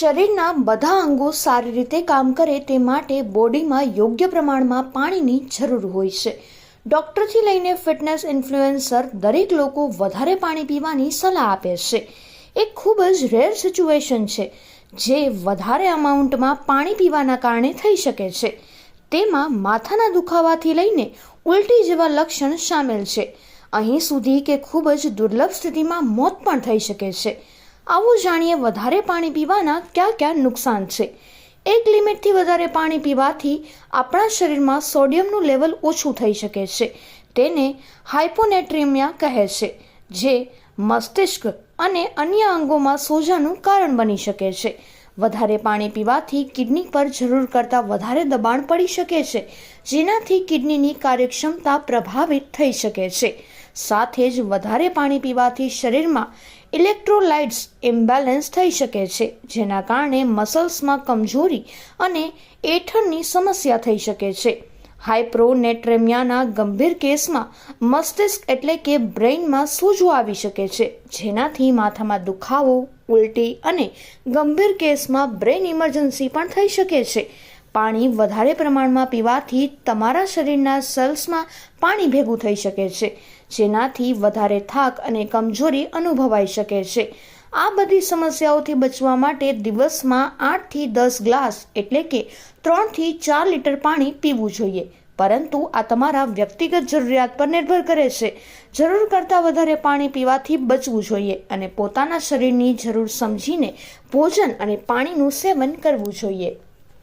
શરીરના બધા અંગો સારી રીતે કામ કરે તે માટે બોડીમાં યોગ્ય પ્રમાણમાં પાણીની જરૂર હોય છે. ડૉક્ટરથી લઈને ફિટનેસ ઇન્ફ્લુએન્સર દરેક લોકો વધારે પાણી પીવાની સલાહ આપે છે. એ ખૂબ જ રેર સિચ્યુએશન છે, જે વધારે અમાઉન્ટમાં પાણી પીવાના કારણે થઈ શકે છે. તેમાં માથાના દુખાવાથી લઈને ઉલટી જેવા લક્ષણ સામેલ છે. અહીં સુધી કે ખૂબ જ દુર્લભ સ્થિતિમાં મોત પણ થઈ શકે છે. આવું જાણીએ વધારે પાણી પીવાના ક્યાં ક્યાં નુકસાન છે. એક લિમિટથી વધારે પાણી પીવાથી આપણા શરીરમાં સોડિયમનું લેવલ ઓછું થઈ શકે છે. તેને હાઇપોનેટ્રિમિયા કહે છે, જે મસ્તિષ્ક અને અન્ય અંગોમાં સોજાનું કારણ બની શકે છે. વધારે પાણી પીવાથી કિડની પર જરૂર કરતાં વધારે દબાણ પડી શકે છે, જેનાથી કિડનીની કાર્યક્ષમતા પ્રભાવિત થઈ શકે છે. સાથે જ વધારે પાણી પીવાથી શરીરમાં ઇલેક્ટ્રોલાઇટ્સ ઇમ્બેલેન્સ થઈ શકે છે, જેના કારણે મસલ્સમાં કમજોરી અને એઠણની સમસ્યા થઈ શકે છે. હાઇપ્રોનેટ્રેમિયાના ગંભીર કેસમાં મસ્તિષ્ક એટલે કે બ્રેઇનમાં સોજો આવી શકે છે, જેનાથી માથામાં દુખાવો ઉલટી અને ગંભીર કેસમાં બ્રેઇન ઇમરજન્સી પણ થઈ શકે છે. પાણી વધારે પ્રમાણમાં પીવાથી તમારા શરીરના સેલ્સમાં પાણી ભેગું થઈ શકે છે, જેનાથી વધારે થાક અને કમજોરી અનુભવાઈ શકે છે. આ બધી સમસ્યાઓથી બચવા માટે દિવસમાં આઠથી દસ ગ્લાસ, એટલે કે ત્રણથી ચાર લીટર પાણી પીવું જોઈએ. પરંતુ આ તમારા વ્યક્તિગત જરૂરિયાત પર નિર્ભર કરે છે. જરૂર કરતાં વધારે પાણી પીવાથી બચવું જોઈએ અને પોતાના શરીરની જરૂર સમજીને ભોજન અને પાણીનું સેવન કરવું જોઈએ.